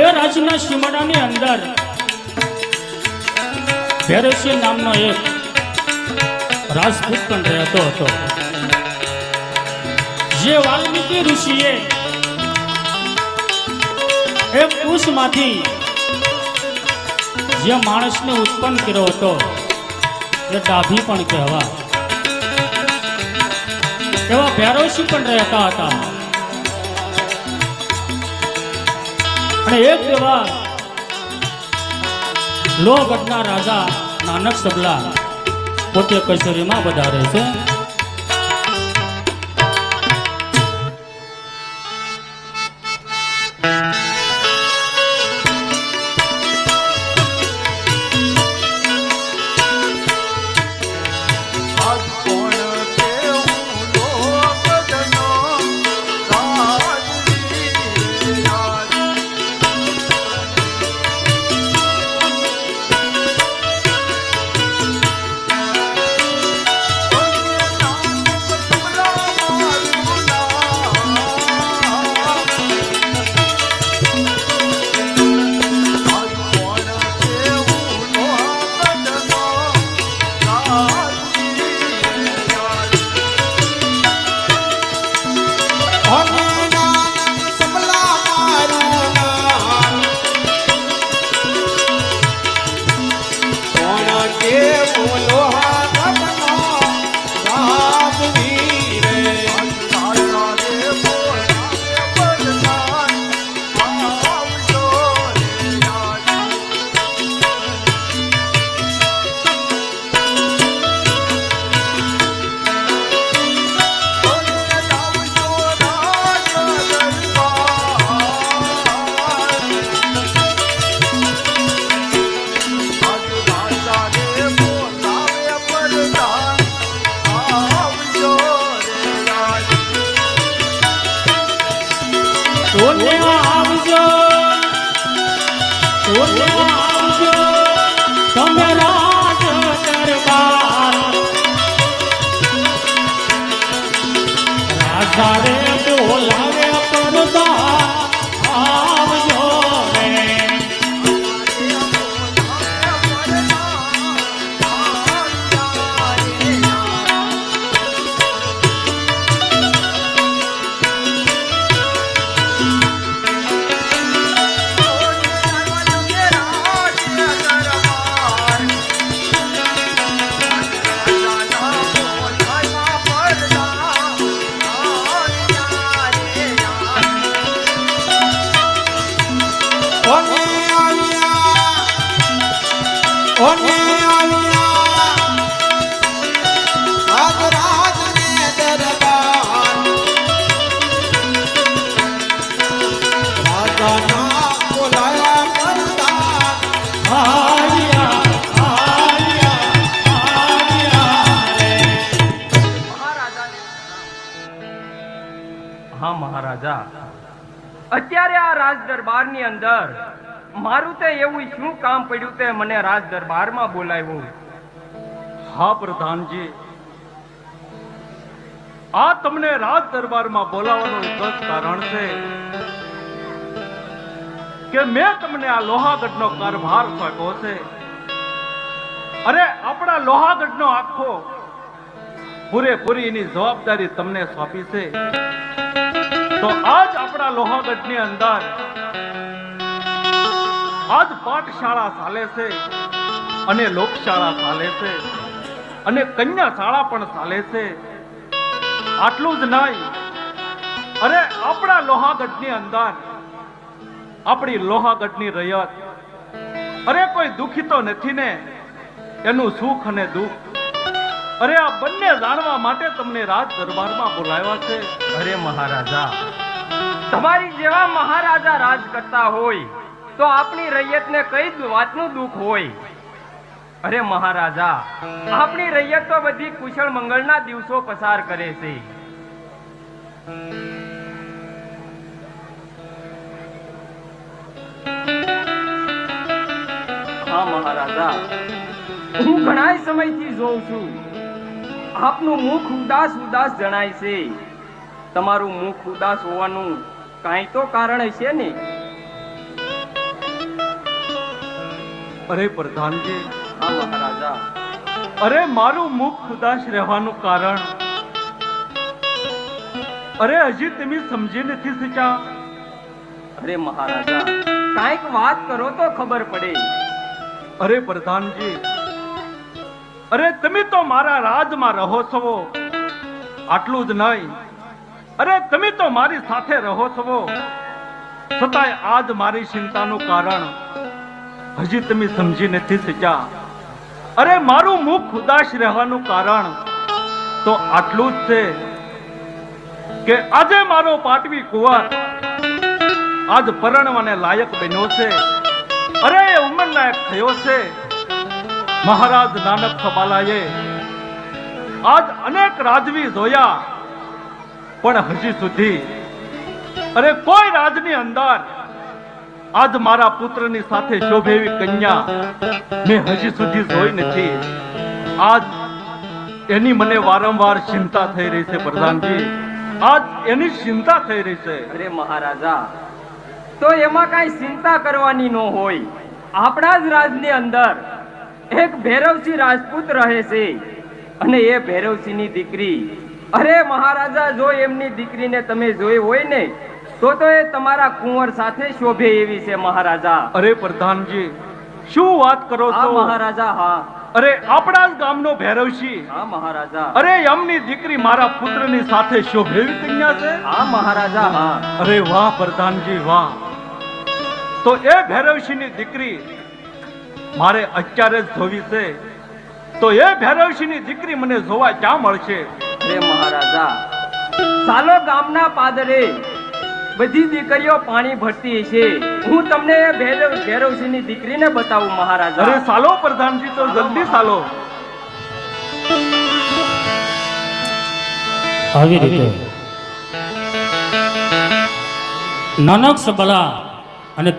એ રાજના સીમાડાની અંદર ભેરસિંહ નામનો એક રાજપૂત પણ રહેતો હતો. જે વાલ્મીકી ઋષિએ એ કુશમાંથી જે માણસને ઉત્પન્ન કર્યો હતો, એ ડાભી પણ કહેવા એવા ભેરવસી પણ રહેતા હતા. અને એક લો લોહગઢના રાજા નાનક સબલા પોતે કચેરીમાં વધારે છે. ઓલે હા મહારાજા. અત્યારે આ રાજ દરબારની અંદર મારું તે એવું શું કામ પડ્યું તે મને રાજ દરબારમાં બોલાવ્યું? હા, પ્રધાનજી. આ તમને રાજ દરબારમાં બોલાવવાનું એક જ કારણ છે કે મેં તમને આ લોહાગઢનો કારભાર સોંપ્યો છે. અરે, આપણા લોહાગઢનો આખો પૂરેપૂરી એની જવાબદારી તમને સોંપી છે. તો આજ આપણા લોહાગઢની અંદર આજ પાઠશાળા ચાલે છે અને લોકશાળા ચાલે છે અને કન્યા શાળા પણ ચાલે છે. આટલું જ નહીં અરે આપણા લોહાગઢની અંદર આપણી લોહાગઢની રયત અરે કોઈ દુખી તો નથી ને એનું સુખ અને દુઃખ. અરે આ બંને જાણવા માટે તમને રાજ દરબારમાં બોલાવ્યા છે. અરે મહારાજા. તમારી જેવા મહારાજા રાજ કરતા હોય તો આપણી રૈયતને કઈ જ વાતનું દુઃખ હોય? અરે મહારાજા, આપણી રૈયત તો બધી કુશળ મંગળના દિવસો પસાર કરે છે. હા, મહારાજા. હું ઘણા સમયથી જોઉં છું. આપનું મુખ ઉદાસ ઉદાસ જણાય છે. તમારું મુખ ઉદાસ હોવાનું કાંઈ તો કારણ હશે ને? અરે પ્રધાનજી હા મહારાજા. અરે મારું મુખ ઉદાસ રહેવાનું કારણ. અરે હજી તમે સમજી નથી શક્યા. અરે મહારાજા કાંઈક વાત કરો તો ખબર પડે. અરે પ્રધાનજી અરે તમે તો મારા રાજમાં રહો છો. આટલું જ નહીં. અરે તમે તો મારી સાથે રહો છો. છતાંય આજ મારી ચિંતાનું કારણ. હજી તમે સમજી નથી શક્યા. અરે, મારું મુખ ઉદાસ રહેવાનું કારણ તો આટલું જ છે કે આજે મારો પાટવી કુંવર આજ પરણવાને લાયક બન્યો છે. અરે ઉંમર લાયક થયો છે. મહારાજ નાનક સબાલાએ આજ અનેક રાજવી જોયા. પણ હજી સુધી, અરે, કોઈ રાજની અંદર આજ મારા પુત્રની સાથે શોભે કન્યા મેં હજી સુધી જોઈ નથી. આજ એની મને વારંવાર ચિંતા થઈ રહી છે, પ્રધાનજી. આજ એની ચિંતા થઈ રહી છે. અરે મહારાજા, તો એમાં કાંઈ ચિંતા કરવાની ન હોય. આપણા જ રાજની અંદર એક ભૈરવસિંહ રાજપૂત રહે છે. અને એ ભૈરવસિંહની દીકરી, અરે મહારાજા, જો એમની દીકરીને તમે જોઈ હોય ને તો તો એ તમારા કુંવર સાથે શોભે એવી છે મહારાજા. અરે પ્રધાનજી શું વાત કરો છો? મહારાજા હા. અરે આપણા જ ગામનો ભૈરવસિંહ હા મહારાજા. અરે એમની દીકરી મારા પુત્રની સાથે શોભેવી કન્યા છે? હા મહારાજા હા. અરે વાહ પ્રધાનજી વાહ. તો એ ભૈરવસિંહની દીકરી મારે અત્યારે જ જોવી છે. તો એ ભૈરવસિંહની દીકરી મને જોવા ક્યાં મળશે? હે મહારાજા ચાલો ગામના પાદરે બધી દીકરીઓ પાણી ભરતી છે. હું તમને ભેરવસિંહની દીકરીને બતાવું મહારાજ. અરે સાલો પ્રધાનજી તો જલ્દી સાલો. આવી રીતે. નાનક સબલા અને